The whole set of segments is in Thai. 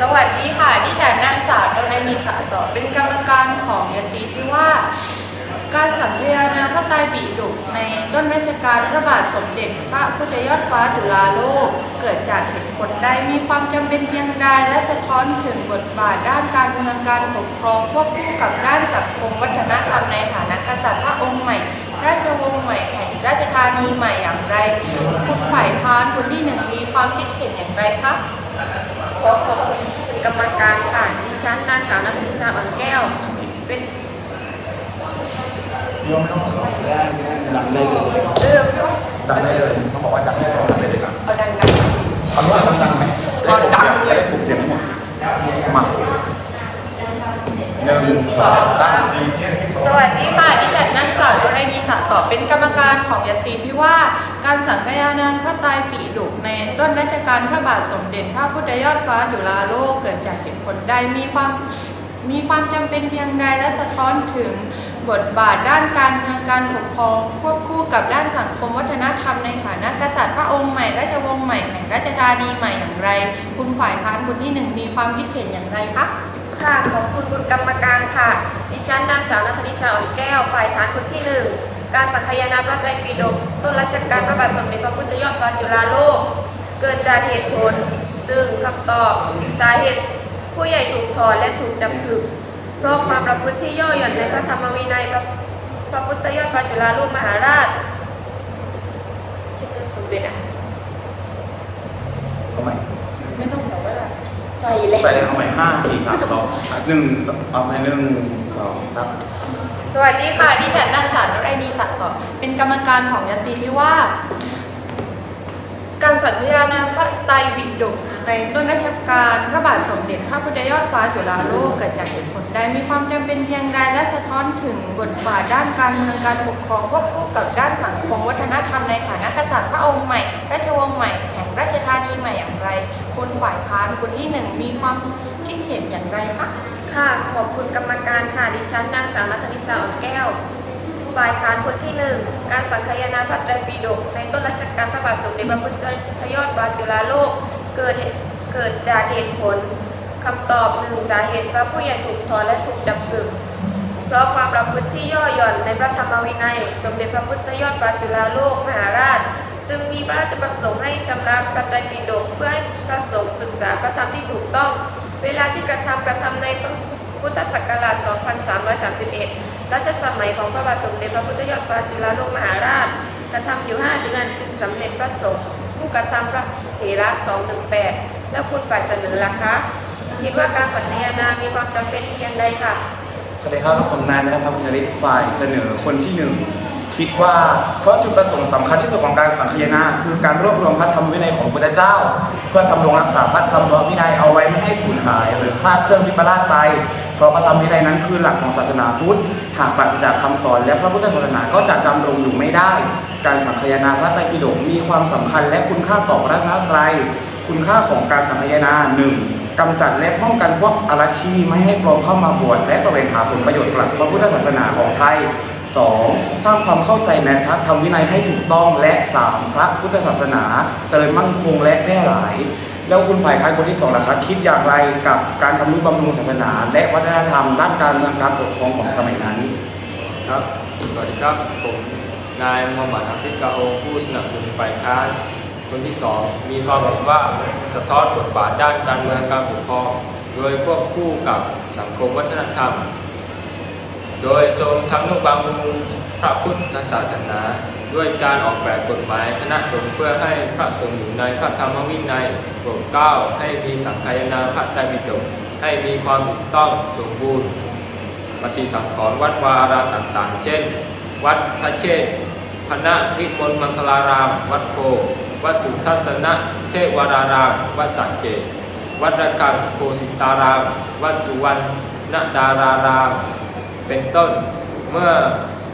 สวัสดีค่ะ ดิฉันนางสาวนรณีสาต่อ เป็นกรรมการของยติที่ว่า การสังเวยนาพระไตรปิฎกในต้นรัชกาลพระบาทสมเด็จพระพุทธยอดฟ้าจุฬาโลก เกิดจากเหตุผลใดมีความจำเป็นเพียงใดและสะท้อนถึงบทบาทด้านการเมืองการปกครองควบคู่กับด้านสังคมวัฒนธรรมในฐานะกษัตริย์พระองค์ใหม่ ราชวงศ์ใหม่แห่งราชธานีใหม่อย่างไร คุณฝ่ายค้านคนที่หนึ่งมีความคิดเห็นอย่างไรคะขอขอบคุณ กรรมการค่ะดิฉันนางสาวนัทนิชาอ่อนแก้ว เป็นโยมไม่ต้องสนได้ดังได้เลยเรื่องพี่ดังได้เลยเขาบอกว่าดังได้ดังได้เลยนะ เอาดัง เอาว่าดังไหมจะได้ปลุกเสียงจะได้ปลุกเสียงให้หมดมาหนึ่งสองสาม สวัสดีค่ะ ดิฉันนางสาวนรณีสะ ต่อเป็นกรรมการของยติที่ว่า การสังคายานานพระไตรปิฎกในต้นรัชกาลพระบาทสมเด็จพระพุทธยอดฟ้าจุฬาโลกเกิดจากเหตุผลใดมีความมีความจำเป็นเพียงใดและสะท้อนถึงบทบาทด้านการเมืองการปกครองควบคู่กับด้านสังคมวัฒนธรรมในฐานะกษัตริย์พระองค์ใหม่ราชวงศ์ใหม่แห่งราชธานีใหม่อย่างไร คุณฝ่ายค้านคนที่หนึ่งมีความคิดเห็นอย่างไรคะค่ะขอบคุณคุณกรรมการค่ะ ดิฉันนางสาวนัทนิชาอ่อนแก้วฝ่ายฐานคนที่หนึ่ง การสังคายนาพระไตรปิฎกต้นรัชกาลพระบาทสมเด็จพระพุทธยอดฟ้าจุฬาโลก เกิดจากเหตุผลหนึ่งคำตอบ สาเหตุ ผู้ใหญ่ถูกถอนและถูกจำศึก เพราะความประพฤติที่ย่อหย่อนในพระธรรมวินัยพระพระพุทธยอดฟ้าจุฬาโลกมหาราชเช่นเรื่องสมเด็จอะทำไมไม่ต้องใส่ก็ได้ใส่เลยใส่เลยเอาใหม่ห้าสี่สามสองหนึ่งเอาไปหนึ่งสองสาม สวัสดีค่ะ ดิฉันนางสาวนรณีสักต่อเป็นกรรมการของยติที่ว่า การสัญญานาพระไตรปิฎกในต้นรัชกาลพระบาทสมเด็จพระพุทธยอดฟ้าจุฬาโลกเกิดจากเหตุผลใดมีความจำเป็นเพียงใดและสะท้อนถึงบทบาทด้านการเมืองการปกครองควบคู่กับด้านสังคมวัฒนธรรมในฐานะกษัตริย์พระองค์ใหม่ราชวงศ์ใหม่แห่งราชธานีใหม่อย่างไร คนฝ่ายค้านคนที่หนึ่งมีความคิดเห็นอย่างไรคะ ค่ะ ขอบคุณกรรมการค่ะดิฉันนางสาวนัทนิชาอ่อนแก้ว ฝ่ายค้านคนที่หนึ่งการสังคายนาพระไตรปิฎกในต้นรัชกาลพระบาทสมเด็จพระพุทธยอดฟ้าจุฬาโลก เกิดเหตุเกิดจากเหตุผลคำตอบหนึ่งสาเหตุพระผู้ใหญ่ถูกถอนและถูกจับศึก เพราะความประพฤติที่ย่อหย่อนในพระธรรมวินัย สมเด็จพระพุทธยอดฟ้าจุฬาโลกมหาราช จึงมีพระราชประสงค์ให้ชำระพระไตรปิฎกเพื่อให้พระสงฆ์ศึกษาพระธรรมที่ถูกต้อง เวลาที่กระทำกระทำในพุทธศักราช 2331 รัชสมัยของพระบาทสมเด็จพระพุทธยอดฟ้าจุฬาโลกมหาราช กระทำอยู่ 5 เดือนจึงสำเร็จพระสงฆ์ผู้กระทำพระเถระ 218 แล้วคุณฝ่ายเสนอล่ะคะ คิดว่าการสังคายนามีความจำเป็นเพียงใดค่ะสวัสดีครับผมนายนพัฒน์บุญฤทธิ์ฝ่ายเสนอคนที่หนึ่ง คิดว่าเพราะจุดประสงค์สำคัญที่สุดของการสังคายนาคือการรวบรวมพระธรรมวินัยของพระพุทธเจ้า เพื่อทำรงรักษาพระธรรมวินัยเอาไว้ไม่ให้สูญหาย หรือคลาดเคลื่อนวิปลาสไป เพราะพระธรรมวินัยนั้นคือหลักของศาสนาพุทธ หากปราศจากคำสอน และพระพุทธศาสนาก็จะดำรงอยู่ไม่ได้ การสังคายนาพระไตรปิฎกมีความสำคัญและคุณค่าต่อพระนตรัยคุณค่าของการสังคายนาหนึ่งกำจัดและป้องกันพวกอาราชีไม่ให้ปลอมเข้ามาบวชและแสวงหาผลประโยชน์กลับพระพุทธศาสนาของไทย 2. สร้างความเข้าใจในพระธรรมวินัยให้ถูกต้องและ 3. พระพุทธศาสนาเจริญมั่นคงและแพร่หลาย แล้วคุณฝ่ายค้านคนที่สองล่ะครับคิดอย่างไรกับการทำนุบำรุงศาสนา และวัฒนธรรมด้านการเมืองการปกครองของสมัยนั้น ครับ สวัสดีครับ ผมนายมูฮัมหมัดอาฟิกาโอผู้สนับสนุนฝ่ายค้านคนที่สองมีความเห็นว่าสะท้อนบทบาทด้านการเมืองการปกครอง โดยควบคู่กับสังคมวัฒนธรรม โดยทรงทำนุบำรุงพระพุทธศาสนา ด้วยการออกแบบกฎหมายคณะสงฆ์เพื่อให้พระสงฆ์อยู่ในพระธรรมวินัยโปรดเกล้าให้มีสังคายนาพระไตรปิฎกให้มีความถูกต้องสมบูรณ์ปฏิสังขรณ์วัดวาอารามต่างๆ เช่น วัดพระเชษฐ์พนะวิมลมังคลาราม วัดโพวัดสุทัศนะ เทวราราม วัดสังเกต วัดระฆังโคสิตาราม วัดสุวรรณดาราราม เป็นต้นเมื่อ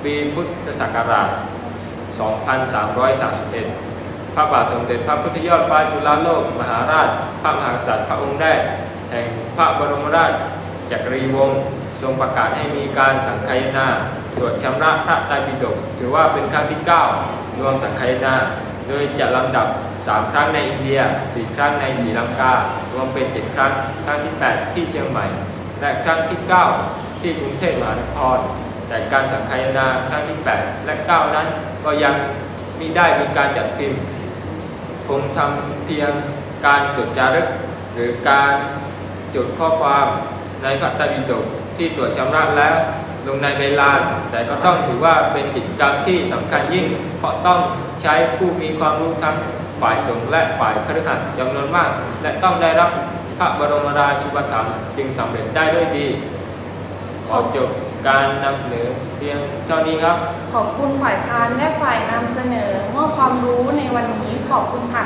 ปีพุทธศักราช 2331 พระบาทสมเด็จพระพุทธยอดฟ้าจุฬาโลก มหาราช พระมหากษัตริย์พระองค์แรกแห่งพระบรมราชจักรีวงศ์ทรงประกาศให้มีการสังคายนาตรวจชำระพระไตรปิฎกถือว่าเป็นครั้งที่ 9 รวมสังคายนา โดยจะลำดับ 3 ครั้งในอินเดีย 4 ครั้งในศรีลังกา รวมเป็น 7 ครั้ง ครั้งที่ 8 ที่เชียงใหม่ และครั้งที่ 9 ที่กรุงเทพมหานคร แต่การสังคายนาครั้งที่ 8 และ 9 นั้นก็ยังมิได้มีการจัดพิมพ์ผมทำเพียงการจดจารึก หรือการจดข้อความในพระไตรปิฎกที่ตรวจชำระแล้วลงในใบลา แต่ก็ต้องถือว่าเป็นกิจกรรมที่สำคัญยิ่ง เพราะต้องใช้ผู้มีความรู้ทั้งฝ่ายสงฆ์และฝ่ายคฤหัสถ์จำนวนมาก และต้องได้รับพระบรมราชูปถัมภ์จึงสำเร็จได้ด้วยดี ขอจบการนำเสนอเพียงเท่านี้ครับ ขอบคุณฝ่ายค้านและฝ่ายนำเสนอมอบความรู้ในวันนี้ขอบคุณค่ะ